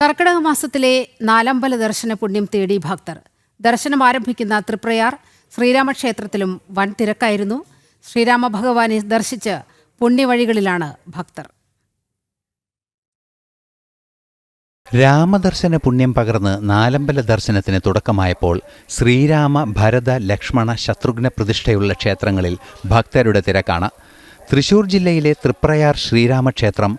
കർക്കിടക മാസത്തിലെ നാലമ്പല ദർശന പുണ്യം തേടി ഭക്തർ. ദർശനം ആരംഭിക്കുന്ന തൃപ്രയാർ ശ്രീരാമക്ഷേത്രത്തിലും വൻ തിരക്കായിരുന്നു. ശ്രീരാമ ഭഗവാനെ ദർശിച്ച് പുണ്യവഴികളിലാണ് ഭക്തർ. രാമദർശന പുണ്യം പകർന്ന് നാലമ്പല ദർശനത്തിന് തുടക്കമായപ്പോൾ ശ്രീരാമ ഭരത ലക്ഷ്മണ ശത്രുഘ്ന പ്രതിഷ്ഠയുള്ള ക്ഷേത്രങ്ങളിൽ ഭക്തരുടെ തിരക്കാണ്. തൃശൂർ ജില്ലയിലെ തൃപ്രയാർ ശ്രീരാമക്ഷേത്രം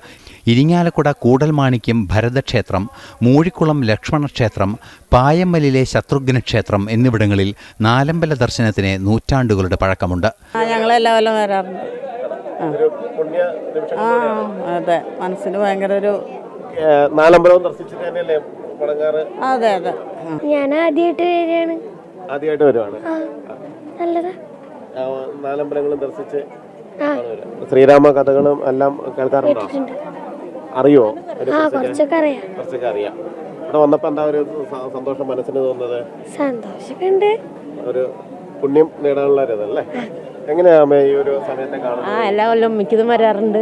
ഇരിങ്ങാലക്കുട കൂടൽമാണിക്യം ഭരതക്ഷേത്രം മൂഴിക്കുളം ലക്ഷ്മണക്ഷേത്രം പായമ്മലിലെ ശത്രുഘ്ന ക്ഷേത്രം എന്നിവിടങ്ങളിൽ നാലമ്പല ദർശനത്തിന് നൂറ്റാണ്ടുകളുടെ പഴക്കമുണ്ട്. ആ ഞങ്ങളെല്ലാ കൊല്ലം വരാറുണ്ട്. ആ. ആ അതെ. മനസ്സിന് ഭയങ്കര ഒരു നാലമ്പലവും ദർശിച്ചിട്ട് തന്നെയല്ലേ മടങ്ങാറ് അതെ അതെ. ഞാൻ ആദ്യമായിട്ട് വരികയാണ്. ആദ്യമായിട്ട് വരുവാണ്. നല്ലതാ. നാലമ്പലങ്ങളും ദർശിച്ച് ശ്രീരാമ കഥകളും എല്ലാം കേൾക്കാറുണ്ടോ? അറിയോ? ഒരു ആ കുറച്ചൊക്കെ? കുറച്ചൊക്കെ അറിയാം. കുറച്ചൊക്കെ അറിയാം. ഇവിടെ വന്നപ്പോ എന്താ ഒരു സന്തോഷം മനസ്സിന് തോന്നുന്നത്? സന്തോഷമൊക്കെ ഉണ്ട് ഒരു പുണ്യം നേടാനുള്ള എങ്ങനെയാ ഈ ഒരു സമയത്തെ ആ കാണുന്നത് എല്ലാ കൊല്ലം മിക്കതും വരാറുണ്ട്.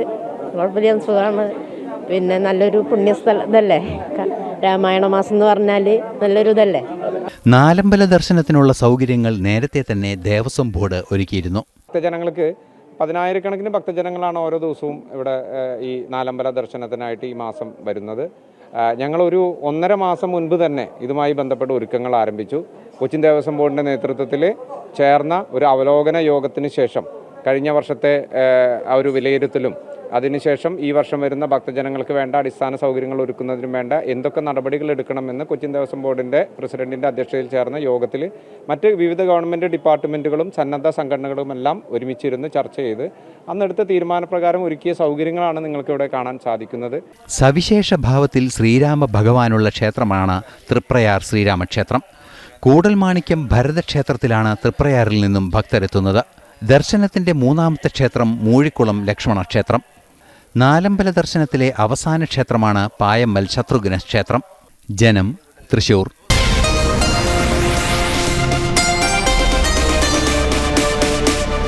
കുഴപ്പമില്ല സുഖമാണ്. പിന്നെ നല്ലൊരു പുണ്യസ്ഥല ഇതല്ലേ? രാമായണ മാസം എന്ന് പറഞ്ഞാൽ നല്ലൊരു ഇതല്ലേ? നാലമ്പല ദർശനത്തിനുള്ള സൗകര്യങ്ങൾ നേരത്തെ തന്നെ ദേവസ്വം ബോർഡ് ഒരുക്കിയിരുന്നു. ഭക്തജനങ്ങൾക്ക് പതിനായിരക്കണക്കിന് ഭക്തജനങ്ങളാണ് ഓരോ ദിവസവും ഇവിടെ ഈ നാലമ്പല ദർശനത്തിനായിട്ട് ഈ മാസം വരുന്നത്. ഞങ്ങളൊരു ഒന്നര മാസം മുൻപ് തന്നെ ഇതുമായി ബന്ധപ്പെട്ട ഒരുക്കങ്ങൾ ആരംഭിച്ചു. കൊച്ചിൻ ദേവസ്വം ബോർഡിന്റെ നേതൃത്വത്തിൽ ചേർന്ന ഒരു അവലോകന യോഗത്തിന് ശേഷം കഴിഞ്ഞ വർഷത്തെ ആ ഒരു വിലയിരുത്തലും അതിനുശേഷം ഈ വർഷം വരുന്ന ഭക്തജനങ്ങൾക്ക് വേണ്ട അടിസ്ഥാന സൗകര്യങ്ങൾ ഒരുക്കുന്നതിനും വേണ്ട എന്തൊക്കെ നടപടികൾ എടുക്കണമെന്ന് കൊച്ചിൻ ദേവസ്വം ബോർഡിന്റെ പ്രസിഡന്റിന്റെ അധ്യക്ഷതയിൽ ചേർന്ന യോഗത്തിൽ മറ്റ് വിവിധ ഗവൺമെന്റ് ഡിപ്പാർട്ട്മെന്റുകളും സന്നദ്ധ സംഘടനകളുമെല്ലാം ഒരുമിച്ചിരുന്ന് ചർച്ച ചെയ്ത് അന്നെടുത്ത തീരുമാനപ്രകാരം ഒരുക്കിയ സൗകര്യങ്ങളാണ് നിങ്ങൾക്ക് ഇവിടെ കാണാൻ സാധിക്കുന്നത്. സവിശേഷ ഭാവത്തിൽ ശ്രീരാമ ഭഗവാനുള്ള ക്ഷേത്രമാണ് തൃപ്രയാർ ശ്രീരാമക്ഷേത്രം. കൂടൽമാണിക്യം ഭരതക്ഷേത്രത്തിലാണ് തൃപ്രയാറിൽ നിന്നും ഭക്തരെത്തുന്നത്. ദർശനത്തിന്റെ മൂന്നാമത്തെ ക്ഷേത്രം മൂഴിക്കുളം ലക്ഷ്മണ ക്ഷേത്രം. നാലമ്പല ദർശനത്തിലെ അവസാന ക്ഷേത്രമാണ് പായമ്മൽ ശത്രുഘ്ന ക്ഷേത്രം. ജനം തൃശൂർ.